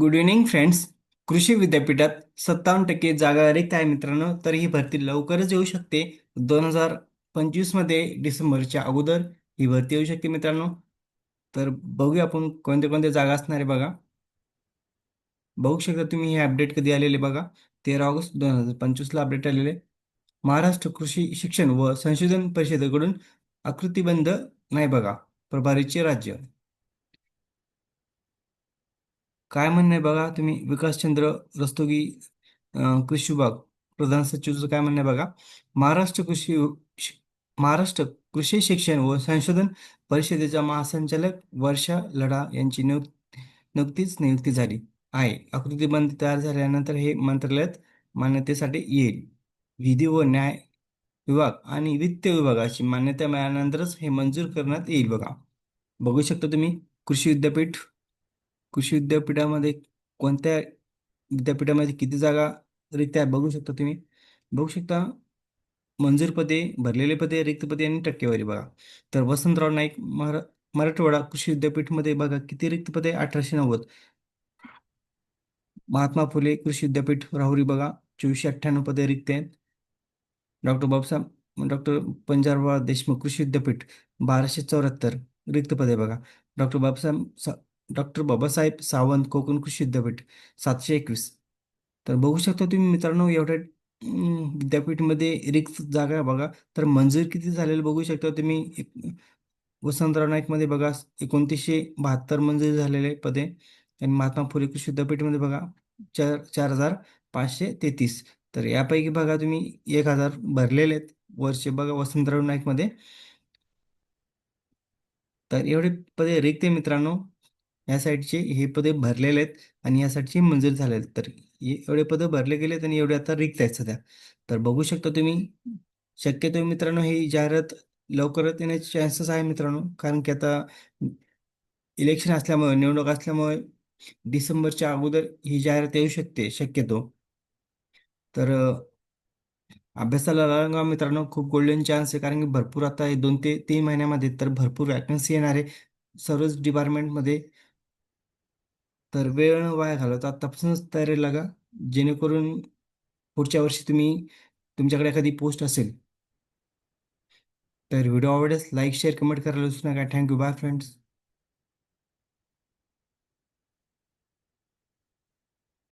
Good evening friends कृषी विद्यापीठात सत्तावन्न टक्के जागा रिक्त आहे मित्रांनो? तर ही भरती लवकरच येऊ शकते. दोन हजार पंचवीसमध्ये डिसेंबरच्या अगोदर ही भरती येऊ शकते मित्रांनो. तर बघूया आपण कोणत्या कोणत्या जागा असणार आहे बघा. बघू शकता तुम्ही हे अपडेट कधी आलेले बघा. तेरा ऑगस्ट दोन हजार पंचवीसला अपडेट आलेले. महाराष्ट्र कृषी शिक्षण व संशोधन परिषदेकडून आकृतीबंध नाही बघा. प्रभारीचे राज्य. काय म्हणणं आहे बघा? तुम्ही विकासचंद्र रस्तोगी कृषी विभाग प्रधान सचिवचं काय म्हणणं आहे बघा? महाराष्ट्र कृषी महाराष्ट्र कृषी शिक्षण व संशोधन परिषदेच्या महासंचालक वर्षा लढा यांची नियुक्ती नुकतीच नियुक्ती झाली आहे. आकृतीबंध तयार झाल्यानंतर हे मंत्रालयात मान्यतेसाठी येईल. विधी व न्याय विभाग आणि वित्त विभागाची मान्यता मिळाल्यानंतरच हे मंजूर करण्यात येईल बघा. बघू शकता तुम्ही कृषी विद्यापीठ कृषी विद्यापीठामध्ये कोणत्या विद्यापीठामध्ये किती जागा रित्या आहे बघू शकता तुम्ही? बघू शकता मंजूर पदे भरलेले पदे रिक्त पदे आणि टक्केवारी बघा. तर वसंतराव नाईक मरा मराठवाडा कृषी विद्यापीठमध्ये बघा किती रिक्त पदे? अठराशे नव्वद. महात्मा फुले कृषी विद्यापीठ राहुरी बघा चोवीसशे अठ्ठ्याण्णव पदे रिक्त आहेत. डॉक्टर बाबासाहेब डॉक्टर पंजाबराव देशमुख कृषी विद्यापीठ बाराशे चौऱ्याहत्तर रिक्त पदे बघा. डॉक्टर बाबासाहेब डॉक्टर बाबासाहेब सावंत कोकण कृषी विद्यापीठ सातशे एकवीस. तर बघू शकता तुम्ही मित्रांनो एवढ्या विद्यापीठमध्ये रिक्त जागा बघा. तर मंजूर किती झालेलं बघू शकता तुम्ही. एक- वसंतराव नाईकमध्ये बघा एकोणतीसशे बहात्तर मंजूर झालेले पदे. आणि महात्मा फुले कृषी विद्यापीठमध्ये बघा चार चार हजार पाचशे तेहतीस. तर यापैकी बघा तुम्ही एक हजार भरलेले आहेत वर्षे बघा वसंतराव नाईकमध्ये. तर एवढे पदे रिक्त आहे मित्रांनो. या साईडचे हे पदे भरलेले आहेत आणि या साईडचे मंजूर झाले आहेत. तर हे एवढे पदं भरले गेलेत आणि एवढे आता रिक्त आहेत सध्या. तर बघू शकता तुम्ही शक्यतो मित्रांनो ही जाहिरात लवकरात येण्याचे चान्सेस आहे मित्रांनो. कारण की आता इलेक्शन असल्यामुळे निवडणूक असल्यामुळे डिसेंबरच्या अगोदर ही जाहिरात येऊ शकते शक्यतो. तर अभ्यासाला लागा मित्रांनो खूप गोल्डन चान्स आहे. कारण की भरपूर आता हे दोन ते तीन महिन्यामध्ये तर भरपूर वॅकन्सी येणार आहे सर्वच डिपार्टमेंटमध्ये तर वेळ न वाया घालवता आत्तापासूनच तयारी लागा. जेणेकरून पुढच्या वर्षी तुम्ही तुमच्याकडे एखादी पोस्ट असेल. तर व्हिडिओ आवडेल लाईक शेअर कमेंट करायला विसरू नका. Thank you. Bye friends.